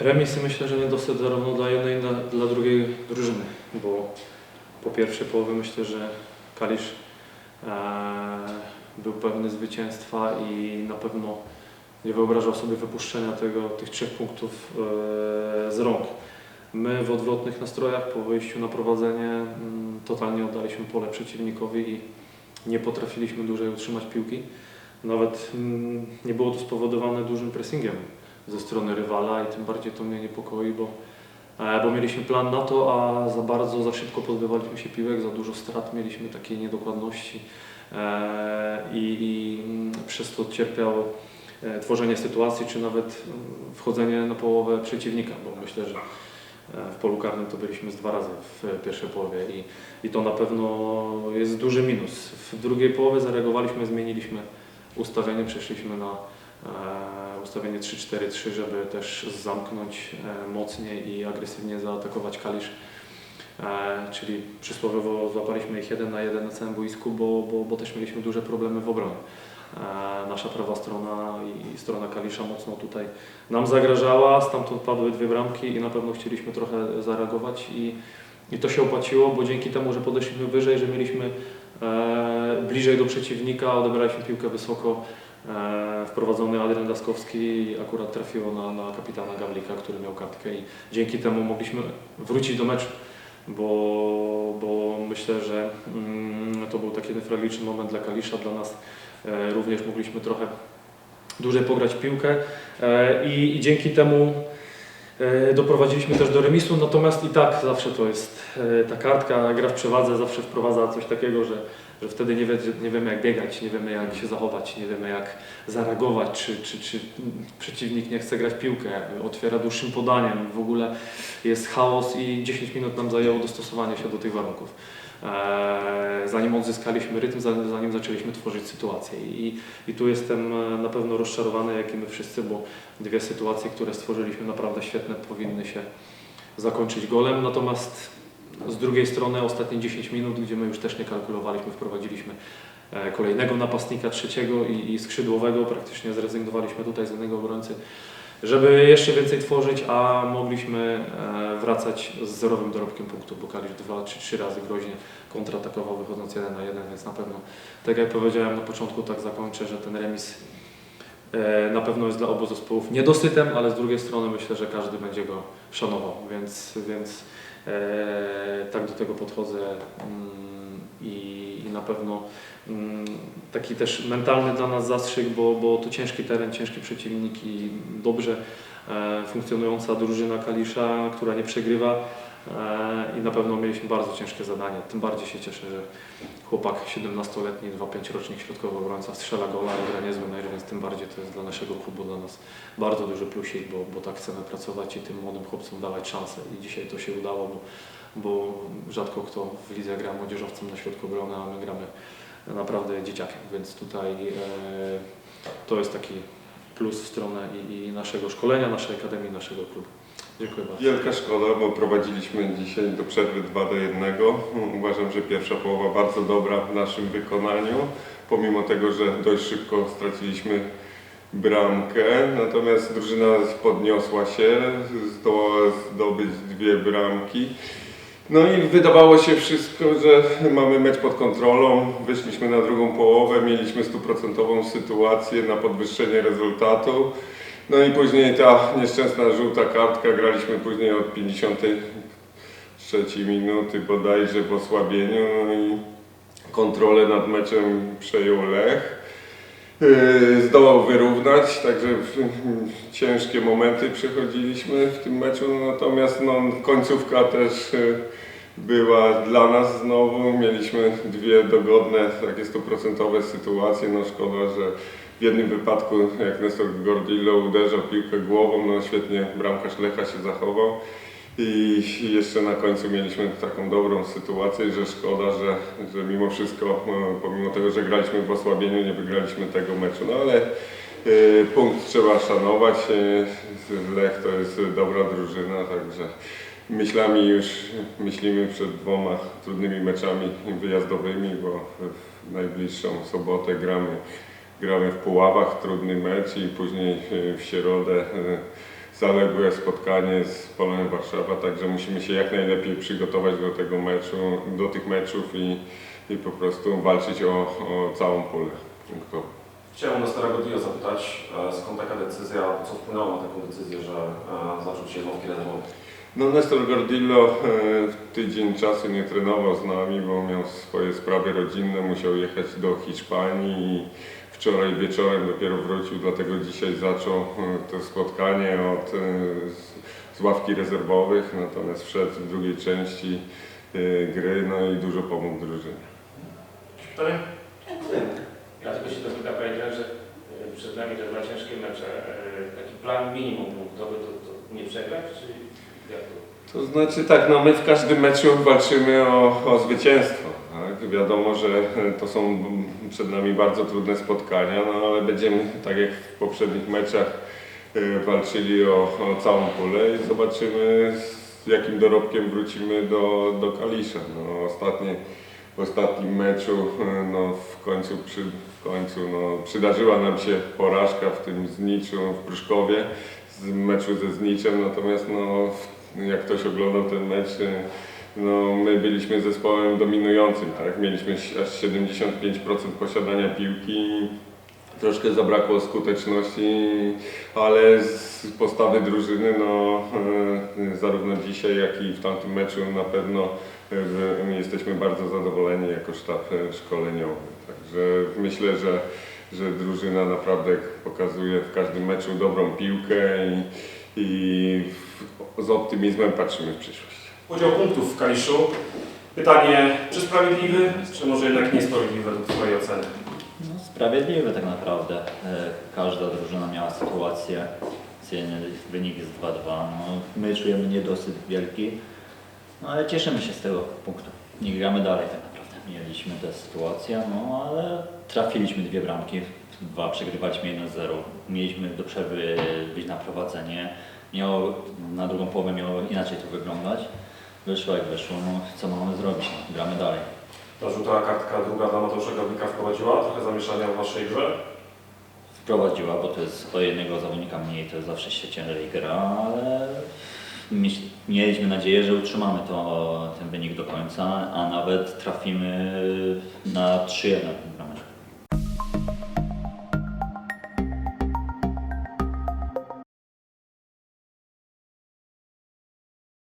Remisy myślę, że niedosyt zarówno dla jednej, dla, dla drugiej drużyny, bo po pierwszej połowie myślę, że Kalisz e, był pewny zwycięstwa i na pewno nie wyobrażał sobie wypuszczenia tego, tych trzech punktów e, z rąk. My w odwrotnych nastrojach po wyjściu na prowadzenie mm, totalnie oddaliśmy pole przeciwnikowi i nie potrafiliśmy dłużej utrzymać piłki. Nawet mm, nie było to spowodowane dużym pressingiem ze strony rywala i tym bardziej to mnie niepokoi, bo, e, bo mieliśmy plan na to, a za bardzo, za szybko pozbywaliśmy się piłek, za dużo strat mieliśmy takiej niedokładności e, i, i przez to cierpiało e, tworzenie sytuacji, czy nawet wchodzenie na połowę przeciwnika, bo myślę, że w polu karnym to byliśmy z dwa razy w pierwszej połowie i, i to na pewno jest duży minus. W drugiej połowie zareagowaliśmy, zmieniliśmy ustawienie, przeszliśmy na ustawienie 3-4-3, żeby też zamknąć e, mocniej i agresywnie zaatakować Kalisz. E, czyli przysłowiowo złapaliśmy ich jeden na jeden na całym boisku, bo, bo, bo też mieliśmy duże problemy w obronie. E, nasza prawa strona i strona Kalisza mocno tutaj nam zagrażała, stamtąd padły dwie bramki i na pewno chcieliśmy trochę zareagować i, i to się opłaciło, bo dzięki temu, że podeszliśmy wyżej, że mieliśmy bliżej do przeciwnika, odebraliśmy piłkę wysoko, wprowadzony Adrian Daskowski akurat trafiło na, na kapitana Gawlika, który miał kartkę i dzięki temu mogliśmy wrócić do meczu, bo, bo myślę, że mm, to był taki newralgiczny moment dla Kalisza, dla nas e, również mogliśmy trochę dłużej pograć piłkę e, i, i dzięki temu e, doprowadziliśmy też do remisu, natomiast i tak zawsze to jest e, ta kartka, gra w przewadze zawsze wprowadza coś takiego, że, że wtedy nie, wie, nie wiemy jak biegać, nie wiemy jak się zachować, nie wiemy jak zareagować, czy, czy, czy przeciwnik nie chce grać w piłkę, otwiera dłuższym podaniem, w ogóle jest chaos i 10 minut nam zajęło dostosowanie się do tych warunków. Zanim odzyskaliśmy rytm, zanim zanim zaczęliśmy tworzyć sytuację. I, I tu jestem e, na pewno rozczarowany, jak i my wszyscy, bo dwie sytuacje, które stworzyliśmy naprawdę świetne, powinny się zakończyć golem. Natomiast z drugiej strony ostatnie 10 minut, gdzie my już też nie kalkulowaliśmy, wprowadziliśmy e, kolejnego napastnika trzeciego i, i skrzydłowego, praktycznie zrezygnowaliśmy tutaj z jednego obrońcy, żeby jeszcze więcej tworzyć, a mogliśmy e, wracać z zerowym dorobkiem punktów, bo Kalisz dwa czy trzy razy groźnie kontratakował wychodząc jeden na jeden, więc na pewno, tak jak powiedziałem na początku, tak zakończę, że ten remis e, na pewno jest dla obu zespołów niedosytem, ale z drugiej strony myślę, że każdy będzie go szanował, więc, więc e, tak do tego podchodzę mm, na pewno mm, taki też mentalny dla nas zastrzyk, bo, bo to ciężki teren, ciężki przeciwnik i dobrze e, funkcjonująca drużyna Kalisza, która nie przegrywa e, i na pewno mieliśmy bardzo ciężkie zadanie. Tym bardziej się cieszę, że chłopak 17-letni, 2-5 rocznik środkowy obrońca strzela gola i gra niezły mecz, więc tym bardziej to jest dla naszego klubu, dla nas bardzo duży plusik, bo, bo tak chcemy pracować i tym młodym chłopcom dawać szansę i dzisiaj to się udało, bo, bo rzadko kto w lidze gra młodzieżowcem na środku obrony, a my gramy naprawdę dzieciakiem, więc tutaj e, to jest taki plus w stronę i, naszego szkolenia, naszej akademii, naszego klubu. Dziękuję bardzo. Wielka szkoda, bo prowadziliśmy dzisiaj do przerwy 2 do 1. Uważam, że pierwsza połowa bardzo dobra w naszym wykonaniu, pomimo tego, że dość szybko straciliśmy bramkę, natomiast drużyna podniosła się, zdołała zdobyć dwie bramki. No i wydawało się wszystko, że mamy mecz pod kontrolą. Wyszliśmy na drugą połowę, mieliśmy stuprocentową sytuację na podwyższenie rezultatu. No i później ta nieszczęsna żółta kartka, graliśmy później od 53 minuty bodajże w osłabieniu no i kontrolę nad meczem przejął Lech. Yy, Zdołał wyrównać, także ciężkie momenty przechodziliśmy w tym meczu, natomiast no, końcówka też yy, była dla nas znowu. Mieliśmy dwie dogodne, takie stuprocentowe sytuacje. No szkoda, że w jednym wypadku, jak Nestor Gordillo uderzał piłkę głową, no świetnie bramkarz Lecha się zachował. I jeszcze na końcu mieliśmy taką dobrą sytuację, że szkoda, że, że mimo wszystko, e, pomimo tego, że graliśmy w osłabieniu, nie wygraliśmy tego meczu. No ale e, punkt trzeba szanować. E, Lech to jest dobra drużyna, także myślami już myślimy przed dwoma trudnymi meczami wyjazdowymi, bo w najbliższą sobotę gramy, gramy w Puławach, trudny mecz i później w środę zaległe spotkanie z Polem Warszawa, także musimy się jak najlepiej przygotować do tego meczu, do tych meczów i, i po prostu walczyć o, o całą pulę punktową. Chciałem Nestera Godillo zapytać, e, skąd taka decyzja, co wpłynęło na taką decyzję, że e, zaczął się ławki rezerwowej? No Nestor Gordillo e, tydzień czasu nie trenował z nami, bo miał swoje sprawy rodzinne, musiał jechać do Hiszpanii i wczoraj wieczorem dopiero wrócił, dlatego dzisiaj zaczął e, to spotkanie od, e, z, ławki rezerwowych, natomiast wszedł w drugiej części e, gry, no i dużo pomógł drużynie. Pytanie? Ja tylko się to tylko powiedziałem, że przed nami te dwa ciężkie mecze. Taki plan minimum punktowy to, to nie przegrać, czy jak to? To znaczy tak, no my w każdym meczu walczymy o, o zwycięstwo. Wiadomo, że to są przed nami bardzo trudne spotkania, no ale będziemy, tak jak w poprzednich meczach, e, walczyli o, o całą pulę i zobaczymy z jakim dorobkiem wrócimy do, do Kalisza. No, ostatnie, w ostatnim meczu e, no, w końcu, przy, w końcu no, przydarzyła nam się porażka w tym Zniczu w Pruszkowie z meczu ze Zniczem, natomiast no, jak ktoś oglądał ten mecz, no, my byliśmy zespołem dominującym, tak? Mieliśmy aż 75% posiadania piłki, troszkę zabrakło skuteczności, ale z postawy drużyny, no, y, zarówno dzisiaj, jak i w tamtym meczu na pewno my jesteśmy bardzo zadowoleni jako sztab y, szkoleniowy. Także myślę, że, że drużyna naprawdę pokazuje w każdym meczu dobrą piłkę i, i z optymizmem patrzymy w przyszłość. Podział punktów w Kaliszu. Pytanie, czy sprawiedliwy, czy może jednak niesprawiedliwy według Twojej oceny? No, sprawiedliwe tak naprawdę. E, Każda drużyna miała sytuację. Wynik jest 2-2. No, my czujemy niedosyt wielki, no, ale cieszymy się z tego punktu. Nie gramy dalej tak naprawdę. Mieliśmy tę sytuację, no ale trafiliśmy dwie bramki. Dwa przegrywaliśmy 1-0. Mieliśmy do przerwy być na prowadzenie. Miało, na drugą połowę miało inaczej to wyglądać. Wyszło jak wyszło. No, co mamy zrobić? No, gramy dalej. Ta żółta kartka druga dla Mateusza Gawlika wprowadziła trochę zamieszania w Waszej grze. wprowadziła, bo to jest o jednego zawodnika mniej, to zawsze się ciężej gra, ale mieliśmy nadzieję, że utrzymamy to, ten wynik do końca, a nawet trafimy na 3-1 w ramach.